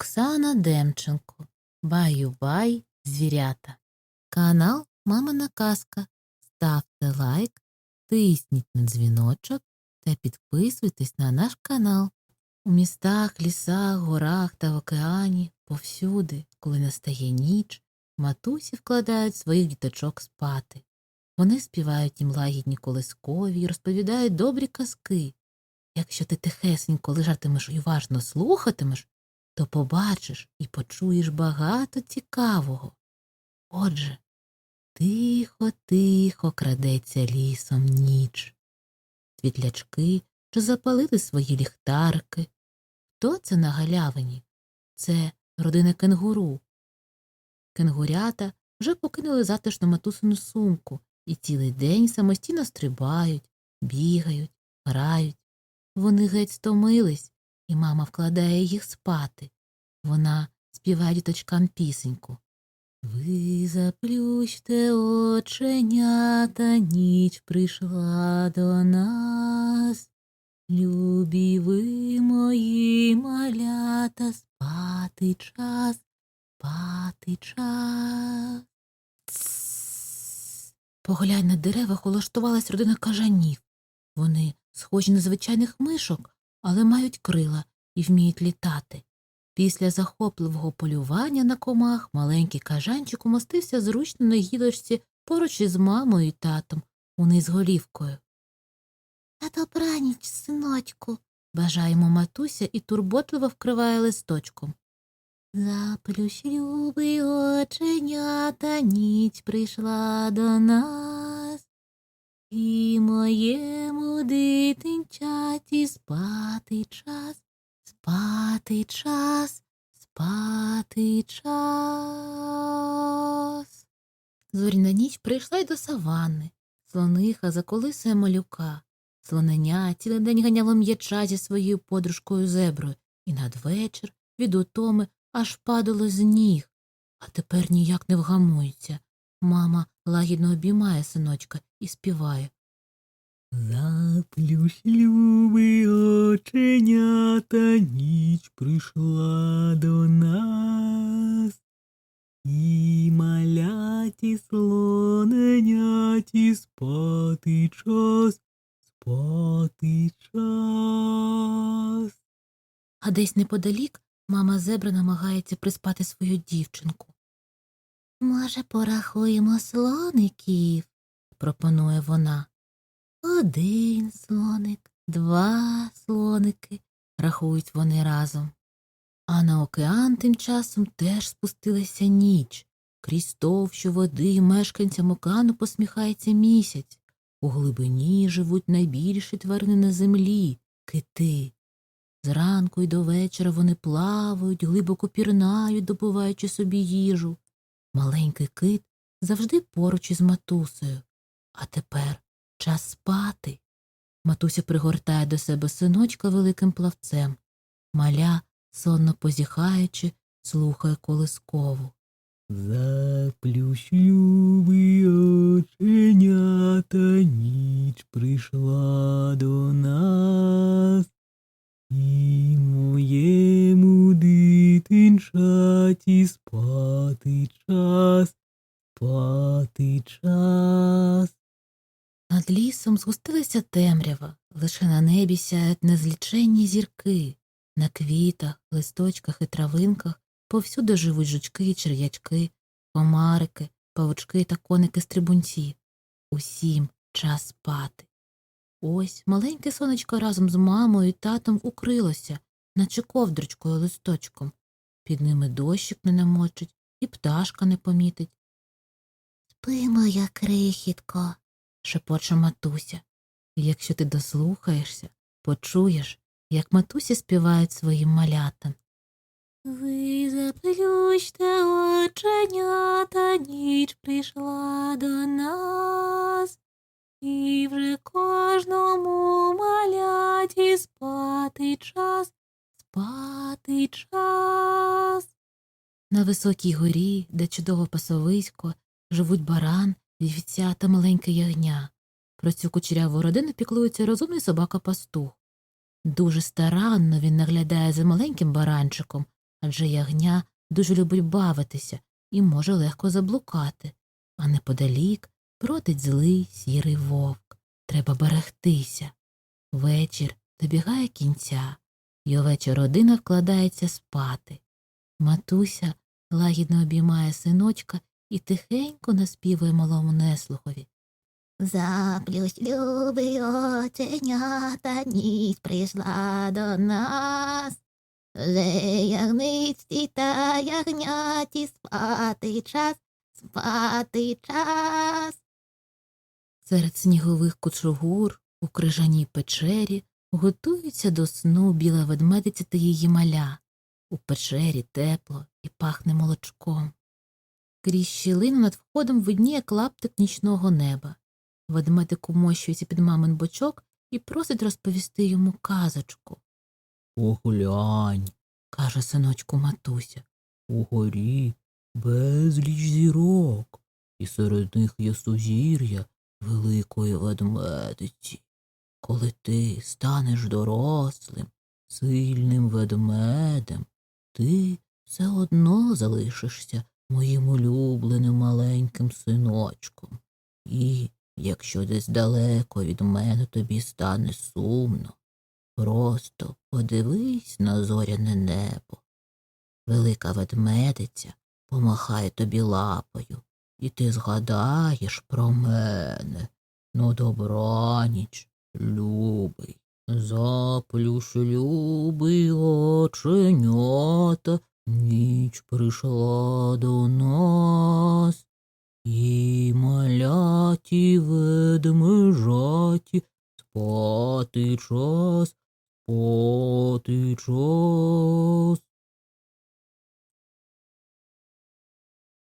Оксана Демченко. Баю-бай, звірята. Канал Мамина Казка. Ставте лайк, тисніть на дзвіночок та підписуйтесь на наш канал. У містах, лісах, горах та в океані, повсюди, коли настає ніч, матусі вкладають своїх діточок спати. Вони співають їм лагідні колискові й розповідають добрі казки. Якщо ти тихесенько лежатимеш і уважно слухатимеш, то побачиш і почуєш багато цікавого. Отже, тихо, тихо крадеться лісом ніч. Світлячки що запалили свої ліхтарки. Хто це на галявині? Це родина кенгуру. Кенгурята вже покинули затишну матусину сумку і цілий день самостійно стрибають, бігають, грають. Вони геть стомились, і мама вкладає їх спати. Вона співає діточкам пісеньку. Ви заплющте оченята, ніч прийшла до нас. Любі ви мої малята, спати час, спати час. Поглянь на деревах улаштувалась родина кажанів. Вони схожі на звичайних мишок, але мають крила і вміють літати. Після захопливого полювання на комах маленький кажанчик умостився зручно на гілочці поруч із мамою і татом, униз голівкою. На добраніч, синочку, бажаємо матуся і турботливо вкриває листочком. Заплющ, любий оченята, ніч прийшла до нас, і моєму дитинчаті спати час, спати час, спати час. Зоряна ніч прийшла й до саванни. Слониха заколисує малюка. Слоненя цілий день ганяло м'яча зі своєю подружкою зеброю, і надвечір від утоми аж падало з ніг, а тепер ніяк не вгамується. Мама лагідно обіймає синочка і співає. Заплющ, любий оченята, ніч прийшла до нас. І маляті слоненяті спати час, спати час. А десь неподалік мама зебра намагається приспати свою дівчинку. Може, порахуємо слоників, пропонує вона. Один слоник, два слоники, рахують вони разом. А на океан тим часом теж спустилася ніч. Крізь товщу води мешканцям океану посміхається місяць. У глибині живуть найбільші тварини на землі кити. Зранку й до вечора вони плавають, глибоко пірнають, добуваючи собі їжу. Маленький кит завжди поруч із матусею. А тепер час спати. Матуся пригортає до себе синочка великим плавцем. Маля, сонно позіхаючи, слухає колискову. Заплющу оченята, ніч прийшла до нас. Згустилася темрява, лише на небі сяють незліченні зірки. На квітах, листочках і травинках повсюди живуть жучки і черв'ячки, комарики, павучки та коники-стрибунці. Усім час спати. Ось маленьке сонечко разом з мамою і татом укрилося, наче ковдрочкою листочком. Під ними дощик не намочить і пташка не помітить. Спи, моя крихітко, шепоче матуся. І якщо ти дослухаєшся, почуєш, як матусі співають своїм малятам. Ви заплющте оченята, ніч прийшла до нас, і вже кожному маляті спати час, спати час. На високій горі, де чудово пасовисько, живуть баран, вівця та маленьке ягня. Про цю кучеряву родину піклується розумний собака пастух. Дуже старанно він наглядає за маленьким баранчиком, адже ягня дуже любить бавитися і може легко заблукати, а неподалік бродить злий сірий вовк. Треба берегтися. Вечір добігає кінця, і овеча родина вкладається спати. Матуся лагідно обіймає синочка і тихенько наспівує малому неслухові. Заплющ, любий оченята, ніч прийшла до нас. Вже ягниці та ягняті спати час, спати час. Серед снігових кучугур у крижаній печері готуються до сну біла ведмедиця та її маля. У печері тепло і пахне молочком. Крізь щілину над входом видніє клаптик нічного неба. Ведмедик умощується під мамин бочок і просить розповісти йому казочку. Поглянь, каже синочку матуся. угорі безліч зірок, і серед них є сузір'я великої ведмедиці. Коли ти станеш дорослим, сильним ведмедем, ти все одно залишишся моїм улюбленим маленьким синочком. І якщо десь далеко від мене тобі стане сумно, Просто подивись на зоряне небо. Велика ведмедиця помахає тобі лапою, і ти згадаєш про мене. Ну, добраніч, любий. Заплющ, любий оченята, ніч прийшла до нас. І маляті ведмежаті спати час, спати час.